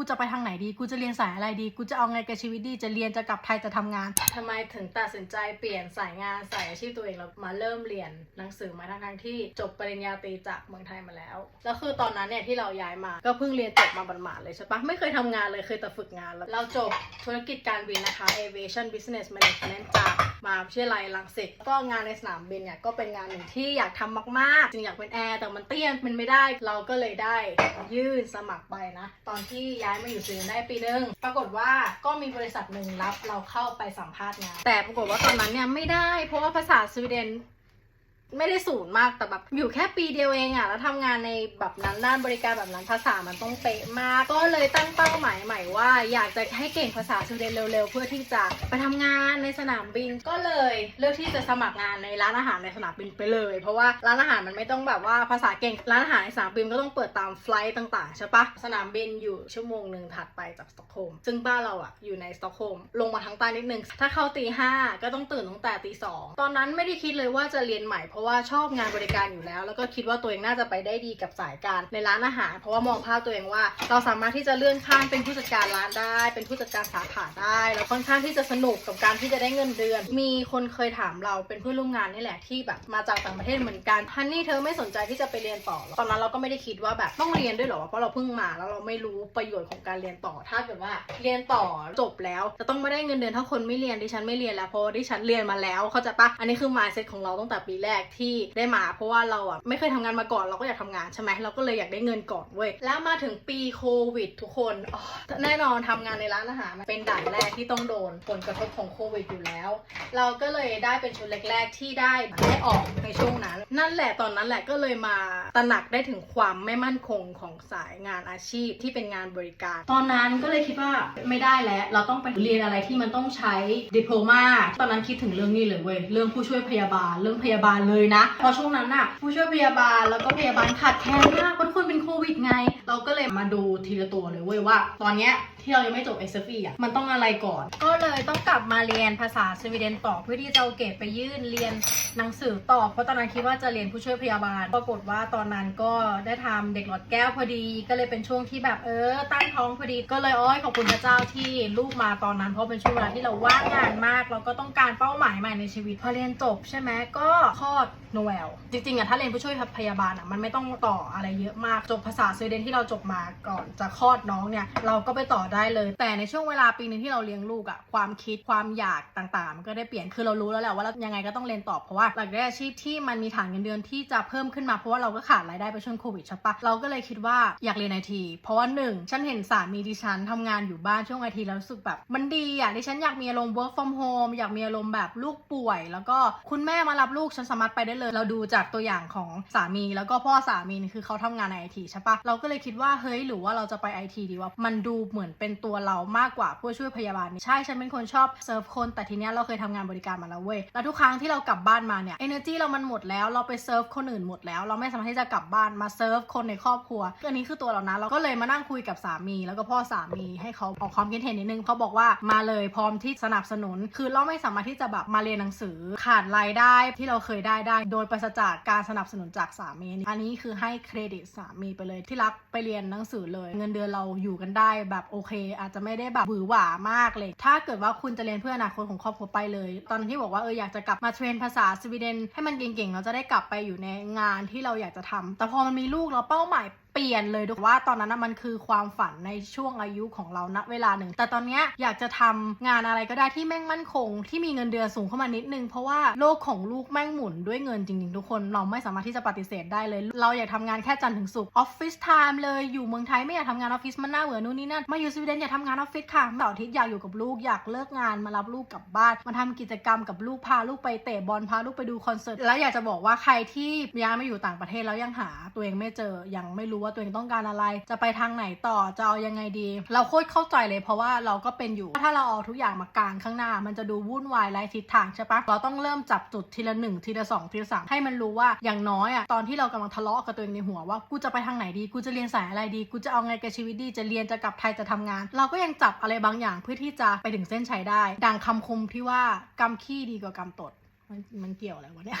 กูจะไปทางไหนดี กูจะเรียนสายอะไรดี กูจะเอาไงกับชีวิตดี จะเรียน จะกลับไทย จะทำงานทำไมถึงตัดสินใจเปลี่ยนสายงานสายอาชีพตัวเองแล้วมาเริ่มเรียนหนังสือมาทั้งทั้งๆที่จบปริญญาตรีจากเมืองไทยมาแล้ว แล้วคือตอนนั้นเนี่ยที่เราย้ายมา ก็เพิ่งเรียนจบมาบันหมาดๆเลยใช่ปะไม่เคยทำงานเลย เคยแต่ฝึกงานแล้ว เราจบธุรกิจการบินนะคะ aviation business management จากมาวิทยาลัยรังสิต ก็งานในสนามบินเนี่ยก็เป็นงานหนึ่งที่อยากทำมากๆ จริงอยากเป็นแอร์แต่มันเตี้ยมันไม่ได้ เราก็เลยได้ยื่นสมัครไปนะ ตอนที่ยายมาอยู่สวีเดนได้ปีนึงปรากฏว่าก็มีบริษัทหนึ่งรับเราเข้าไปสัมภาษณ์งานแต่ปรากฏว่าตอนนั้นเนี่ยไม่ได้ เพราะว่าภาษาสวีเดน ไม่ได้สูงมากแต่แบบอยู่แค่ปีเดียวเองอะแล้วทำงานในแบบนั้นด้านบริการแบบนั้นภาษามันต้องเป๊ะมาก ก็เลยตั้งเป้าหมายใหม่ว่า อยากจะให้เก่งภาษาสวีเดนเร็วๆ เพื่อที่จะไปทำงานในสนามบิน ก็เลยเลือกที่จะสมัครงานในร้านอาหารในสนามบินไปเลย เพราะว่าร้านอาหารมันไม่ต้องแบบว่าภาษาเก่งร้านอาหารในสนามบินก็ต้องเปิดตามไฟล์ต่างๆใช่ปะสนามบินอยู่ชั่วโมงหนึ่งถัดไปจากสตอกโฮล์มซึ่งบ้านเราอะอยู่ในสตอกโฮล์มลงมาทางใต้นิดนึงถ้าเข้าตีห้าก็ต้องตื่นตั้งแต่ตีสองตอนนั้นไม่ได้คิดเลยว่าจะเรียนใหม่เพราะว่าชอบงานบริการอยู่แล้ว แล้วก็คิดว่าตัวเองน่าจะไปได้ดีกับสายการในร้านอาหาร เพราะว่ามองภาพตัวเองว่า เราสามารถที่จะเลื่อนขั้นเป็นผู้จัดการร้านได้ เป็นผู้จัดการสาขาได้ แล้วค่อนข้างที่จะสนุกกับการที่จะได้เงินเดือน มีคนเคยถามเราเป็นเพื่อนร่วมงานนี่แหละที่แบบมาจากต่างประเทศเหมือนกันฮันนี่เธอไม่สนใจที่จะไปเรียนต่อหรอตอนนั้นเราก็ไม่ได้คิดว่าแบบต้องเรียนด้วยหรอเพราะเราเพิ่งมาแล้วเราไม่รู้ประโยชน์ของการเรียนต่อถ้าเกิดว่าเรียนต่อจบแล้วจะต้องไม่ได้เงินเดือนเท่าคนไม่เรียนดิฉันไม่เรียนแล้วเพราะว่าดิฉันเรียนมาแล้ว เขาใจปะอันนี้คือ mindset ของเราตั้งแต่ปีแรกที่ได้มา เพราะว่าเราอะไม่เคยทำงานมาก่อนเราก็อยากทำงานใช่ไหมเราก็เลยอยากได้เงินก่อนเว้ยแล้วมาถึงปีโควิดทุกคนแน่นอนทำงานในร้านอาหารเป็นด่านแรกที่ต้องโดนผลกระทบของโควิดอยู่แล้ว เราก็เลยได้เป็นชุดแรก ๆ ที่ได้ได้ออกในช่วงนั้น นั่นแหละตอนนั้นแหละก็เลยมาตระหนักได้ถึงความไม่มั่นคงของสายงานอาชีพที่เป็นงานบริการ ตอนนั้นก็เลยคิดว่าไม่ได้แล้ว เราต้องไปเรียนอะไรที่มันต้องใช้ดิโพมาตอนนั้นคิดถึงเรื่องนี้เลยเว้ยเรื่องผู้ช่วยพยาบาลเรื่องพยาบาลเลยนะเพราะช่วงนั้นน่ะผู้ช่วยพยาบาลแล้วก็พยาบาลขาดแคลนมากคุณค เป็นโควิดไง เราก็เลยมาดูทีละตัวเลยเว้ยว่า ตอนเนี้ยที่เรายังไม่จบ s อ e อะมันต้องอะไรก่อน ก็เลยต้องกลับมาเรียนภาษาสวีเดนต่อเพื่อที่จะเอาเกรดไปยื่นเรียนหนังสือต่อเพราะตอนนั้นคิดว่าจะเรียนผู้ช่วยพยาบาล ปรากฏว่าตอนนั้นก็ได้ทำเด็กหลอดแก้วพอดี ก็เลยเป็นช่วงที่แบบเออตั้งท้องพอดีก็เลยอ้อยขอบคุณพระเจ้าที่ลูกมาตอนนั้น เพราะเป็นช่วงเวลาที่เราว่างงานมากเราก็ต้องการเป้าหมายใหม่ในชีวิตพอเรียนจบใช่ไหมก็คลอดโนเวลจริงๆอะถ้าเรียนผู้ช่วยพยาบาลอะมันไม่ต้องต่ออะไรเยอะมากจบภาษาสวีเดนที่เราจบมาก่อนจะคลอดน้องเนี่ยเราก็ไปต่อได้เลย แต่ในช่วงเวลาปีหนึงที่เราเลี้ยงลูกอะความคิดความอยากต่างๆมันก็ได้เปลี่ยนคือเรารู้แล้วแหละว่าเรายังไงก็ต้องเรียนต่อเพราะว่าหลักได้อาชีพที่มันมีฐานเงินเดือนที่จะเพิ่มขึ้นมาเพราะว่าเราก็ขาดรายได้ไปช่วงโควิดใช่ปะเราก็เลยคิดว่าอยากเรียนไอที เพราะว่าหนึ่งฉันเห็นสามีดิฉันทำงานอยู่บ้านช่วงไอทีแล้วรู้สึกแบบมันดีอะดิฉันอยากมีอารมณ์ work from home อยากมีอารมณ์แบบลูกป่วย แล้วก็คุณแม่มารับลูกฉันสามารถไปได้เลย เราดูจากตัวอย่างของสามีแล้วก็พ่อสามีคือเขาทำงานในไอทีใช่ปะเราก็เลยคิดว่าเฮ้ยหรือว่าเราจะไปไอทีดีว่ามันดูเหมือนเป็นตัวเรามากกว่าผู้ช่วยพยาบาลนี่ใช่ฉันเป็นคนชอบเซิร์ฟคนแต่ทีเนี้ยเราเคยทำงานบริการมาแล้วเว้ยแล้วทุกครั้งที่เรากลับบ้านมาเนี่ย energy เรามันหมดแล้วเราไปเซิร์ฟคนอื่นหมดแล้ว เราไม่สามารถที่จะกลับบ้านมาเซิร์ฟคนในครอบครัวอันนี้คือตัวเรานะเราก็เลยมานั่งคุยกับสามี แล้วก็พ่อสามีให้เขาออกความคิดเห็นนิดนึงเขาบอกว่ามาเลยพร้อมที่สนับสนุน คือเราไม่สามารถที่จะแบบมาเรียนหนังสือขาดรายได้ที่เราเคยได้ได้ โดยปราศจากการสนับสนุนจากสามีอันนี้คือให้เครดิตสามีมีไปเลยที่รักไปเรียนหนังสือเลย เงินเดือนเราอยู่กันได้แบบโอเค อาจจะไม่ได้แบบหวือหวามากเลย ถ้าเกิดว่าคุณจะเรียนเพื่ออนาคตของครอบครัวไปเลย ตอนที่บอกว่าเอออยากจะกลับมาเทรนภาษาสวีเดนให้มันเก่งๆเราจะได้กลับไปอยู่ในงานที่เราอยากจะทำแต่พอมันมีลูกเราเป้าหมาย ปลี่ยนเลยดูว่าตอนนั้นมันคือความฝันในช่วงอายุของเราณเวลาหนึ่ง แต่ตอนนี้อยากจะทำงานอะไรก็ได้ที่แม่งมั่นคง ที่มีเงินเดือนสูงเข้ามานิดนึง เพราะว่าโลกของลูกแม่งหมุนด้วยเงินจริงๆ ทุกคนเราไม่สามารถที่จะปฏิเสธได้เลย เราอยากทำงานแค่จันทร์ถึงศุกร์ออฟฟิศไทม์เลยอยู่เมืองไทยไม่อยากทำงานออฟฟิศมันน่าเบื่อนู่นนี่นั่นมาอยู่สวีเดนอยากทำงานออฟฟิศค่ะเสาร์อาทิตย์อยากอยู่กับลูกอยากเลิกงานมารับลูกกลับบ้านมาทำกิจกรรมกับลูกพาลูกไปเตะบอลพาลูกไปดูคอนเสิร์ตแล้วอยากจะบอกว่าใครที่ย้ายมาอยู่ต่างประเทศแล้วยังหาตัวเองไม่เจอยังไม่รู้ว่าตัวเองต้องการอะไร จะไปทางไหนต่อจะเอายังไงดี เราโคตรเข้าใจเลยเพราะว่าเราก็เป็นอยู่ ถ้าเราเอาทุกอย่างมากางข้างหน้า มันจะดูวุ่นวายไร้ทิศทางใช่ปะเราต้องเริ่มจับจุดทีละหนึ่งทีละสองทีละสามให้มันรู้ว่าอย่างน้อยอะตอนที่เรากำลังทะเลาะกับตัวเองในหัวว่ากูจะไปทางไหนดีกูจะเรียนสายอะไรดีกูจะเอาไงกับชีวิตดีจะเรียนจะกลับไทยจะทำงาน เราก็ยังจับอะไรบางอย่างเพื่อที่จะไปถึงเส้นชัยได้ ดังคำคมที่ว่ากำขี้ดีกว่ากำตดมันมันเกี่ยวอะไรวะเนี่ย